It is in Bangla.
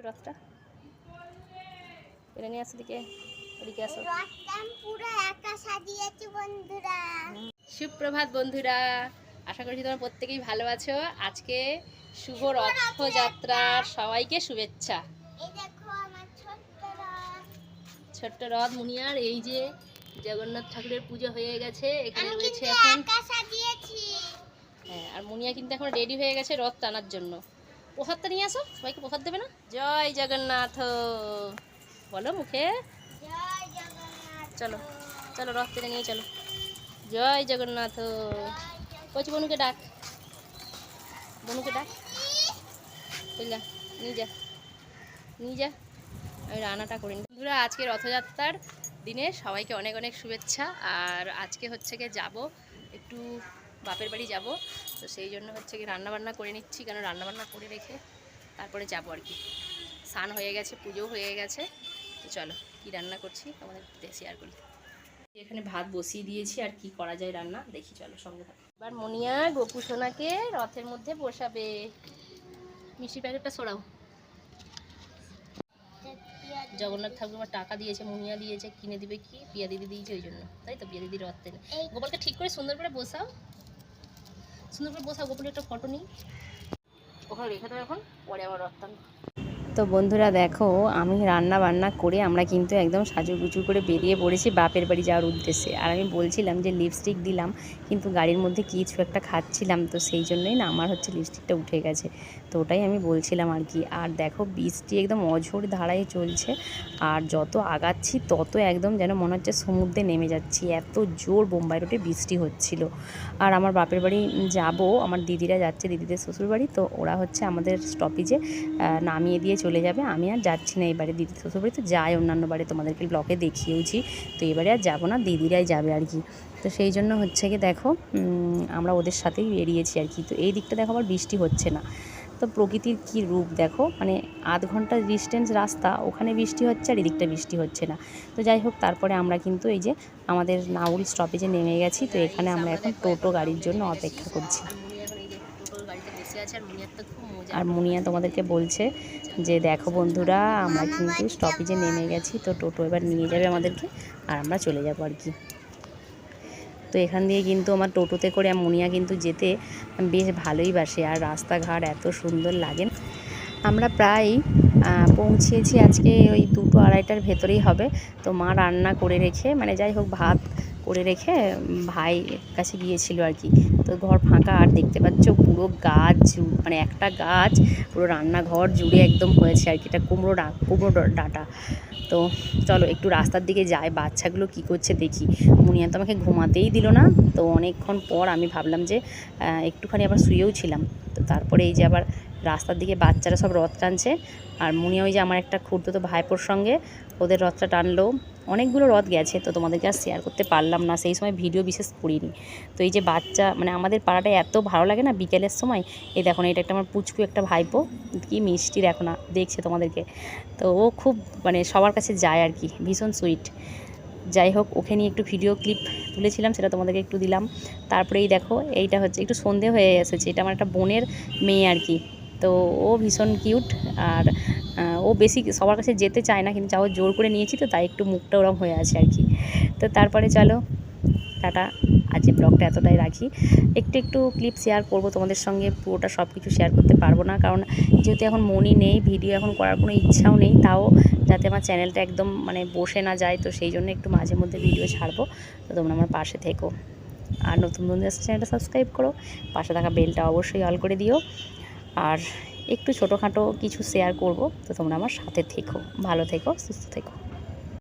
একটু রথটা এটা নিয়ে আসো দিকে এদিকে আসো। পুরো একা সাজিয়েছি বন্ধুরা। সুপ্রভাত বন্ধুরা আশা করছি তোমরা প্রত্যেকেই ভালো আছো। আজকে শুভ রথযাত্রার সবাইকে শুভেচ্ছা। ছোট্ট রথ। মুনিয়ার এই যে জগন্নাথ ঠাকুরের পুজো হয়ে গেছে এখানে রয়েছে এখন হ্যাঁ আর মুনিয়া কিন্তু এখন রেডি হয়ে গেছে রথ টানার জন্য। প্রসাদটা নিয়ে আসো, সবাইকে প্রসাদ দেবে না? জয় জগন্নাথ। বলো মুখে। চলো চলো রথ টেনে নিয়ে চলো। জয় জগন্নাথ। কচি বনুকে ডাক? বনুকে ডাক? বুঝলা নিয়ে যা নিয়ে যা। আমি রান্নাটা করি বন্ধুরা, আজকে রথযাত্রার দিনে সবাইকে অনেক অনেক শুভেচ্ছা। আর আজকে হচ্ছে গিয়ে যাব, একটু বাপের বাড়ি যাব। তো সেই জন্য হচ্ছে কি রান্না বান্না করে নিচ্ছি কেন রান্না বান্না করে রেখে তারপরে যাব আর কি। স্নান হয়ে গেছে পুজো হয়ে গেছে। তো চলো কি রান্না করছি তোমাদের শেয়ার করি। এখানে ভাত বসিয়ে দিয়েছি আর কি করা যায় রান্না দেখি চলো সঙ্গে থাকো। এবার মনিয়া গোপু সোনাকে রথের মধ্যে বসাবে। মিষ্টির প্যাকেটটা সরাও। জগন্নাথ ঠাকুর আমার টাকা দিয়েছে মুনিয়া দিয়েছে কিনে দিবে কি? পিয়া দিদি দিয়েছে ওই জন্য তাই তো? পিয়া দিদি রথ গোপালকে ঠিক করে সুন্দর করে বসাও। সুন্দর করে বসা গোপালের একটা ফটো নিই ওখানে রেখে দাও এখন পরে আবার টানবো। তো বন্ধুরা দেখো, আমি রান্না বান্না করে আমরা কিন্তু একদম সাজুগুজু করে বেরিয়ে পড়েছি বাপের বাড়ি যাওয়ার উদ্দেশ্যে। আর আমি বলছিলাম যে লিপস্টিক দিলাম, কিন্তু গাড়ির মধ্যে কিছু একটা খাচ্ছিলাম, তো সেই জন্যই না আমার হচ্ছে লিপস্টিকটা উঠে গেছে। তো ওটাই আমি বলছিলাম আর কি। আর দেখো, বৃষ্টি একদম অঝোর ধারায় চলছে, আর যত আগাচ্ছি তত একদম যেন মনে হচ্ছে সমুদ্রে নেমে যাচ্ছি। এত জোর বোম্বাই রোডে বৃষ্টি হচ্ছিল। আর আমার বাপের বাড়ি যাব, আমার দিদিরা যাচ্ছে দিদিদের শ্বশুর বাড়ি তো ওরা হচ্ছে আমাদের স্টপেজে নামিয়ে দিয়ে যাবে। আমি আর যাচ্ছি না এবারে দিদি শ্বশুর বাড়ি তো যাই অন্যান্য বাড়ি তোমাদেরকে ব্লকে দেখিয়েওছি। তো এবারে আর যাব না, দিদিরাই যাবে আর কি। তো সেই জন্য হচ্ছে কি দেখো আমরা ওদের সাথেই বেরিয়েছি আর কি। তো এই দিকটা দেখো আবার বৃষ্টি হচ্ছে না। তো প্রকৃতির কি রূপ দেখো মানে আধ ঘণ্টা ডিস্টেন্স রাস্তা, ওখানে বৃষ্টি হচ্ছে আর এদিকটা বৃষ্টি হচ্ছে না। তো যাই হোক, তারপরে আমরা কিন্তু এই যে আমাদের নাউল স্টপেজে নেমে গেছি, তো এখানে আমরা এখন টোটো গাড়ির জন্য অপেক্ষা করছি। আর মুনিয়া তোমাদেরকে বলছে যে, দেখো বন্ধুরা, আমরা কিন্তু স্টপেজে নেমে গেছি, তো টোটো এবার নিয়ে যাবে আমাদেরকে, আর আমরা চলে যাব আর কি। তো এখান দিয়ে কিন্তু আমার টোটোতে করে মুনিয়া কিন্তু যেতে বেশ ভালোই বাসে, আর রাস্তাঘাট এত সুন্দর লাগে আমরা প্রায় পৌঁছেছি আজকে ওই দুটো আড়াইটার ভেতরেই হবে, তো মা রান্না করে রেখে মানে যাই হোক, ভাত করে রেখে ভাই কাছে গিয়েছিল আর কি। তো ঘর ফাঁকা, আর দেখতে পাচ্ছ পুরো গাছ মানে একটা গাছ, পুরো রান্নাঘর জুড়ে একদম হয়েছে আর কি। এটা কুমড়ো ডা, কুমড়ো ডাঁটা। তো চলো একটু রাস্তার দিকে যাই, বাচ্চাগুলো কি করছে দেখি। মুনিয়া তো আমাকে ঘুমাতেই দিল না। তো অনেকক্ষণ পর আমি ভাবলাম যে একটুখানি আবার শুয়েও ছিলাম। তো তারপরে এই যে আবার রাস্তার দিকে বাচ্চারা সব রথ টানছে। আর মুনিয়া ওই যে আমার একটা খুঁড়তো তো ভাইপোর সঙ্গে, ওদের রথটা টানলো। অনেকগুলো রথ গেছে, তো তোমাদেরকে আর শেয়ার করতে পারলাম না, সেই সময় ভিডিও বিশেষ করিনি। তো এই যে বাচ্চা মানে আমাদের পাড়াটা এত ভালো লাগে না বিকেলের সময়? এই দেখো এটা একটা আমার পুচকু একটা ভাইপো। কি মিষ্টি দেখো না, দেখছে তোমাদেরকে। তো ও খুব মানে সবার কাছে যায় আর কি, ভীষণ সুইট যাই হোক, ওকে নিয়ে একটু ভিডিও ক্লিপ তুলেছিলাম, সেটা তোমাদেরকে একটু দিলাম। তারপরে এই দেখো, এইটা হচ্ছে, একটু সন্ধে হয়ে এসেছে, এটা আমার একটা বোনের মেয়ে আর কি। তো ও ভীষণ কিউট আর ও বেশি সবার কাছে যেতে চায় না, কিন্তু যাও জোর করে নিয়েছি তো তাই একটু মুখটা ওরম হয়ে আছে আর কি। তো তারপরে চলো, টাটা, আজ এই ব্লগটা এতটাই রাখি। একটু একটু ক্লিপ শেয়ার করব তোমাদের সঙ্গে, পুরোটা সব কিছু শেয়ার করতে পারব না, কারণ যেহেতু এখন মনই নেই ভিডিও এখন করার কোনো ইচ্ছাও নেই, তাও যাতে আমার চ্যানেলটা একদম মানে বসে না যায়, তো সেই জন্য একটু মাঝে মধ্যে ভিডিও ছাড়বো। তো তোমরা আমার পাশে থেকো। আর নতুন বন্ধু চ্যানেলটা সাবস্ক্রাইব করো। পাশে থাকা বেলটা অবশ্যই অল করে দিও। আর একটু ছোটোখাটো কিছু শেয়ার করব। তো তোমরা আমার সাথে থেকো, ভালো থেকো, সুস্থ থেকো।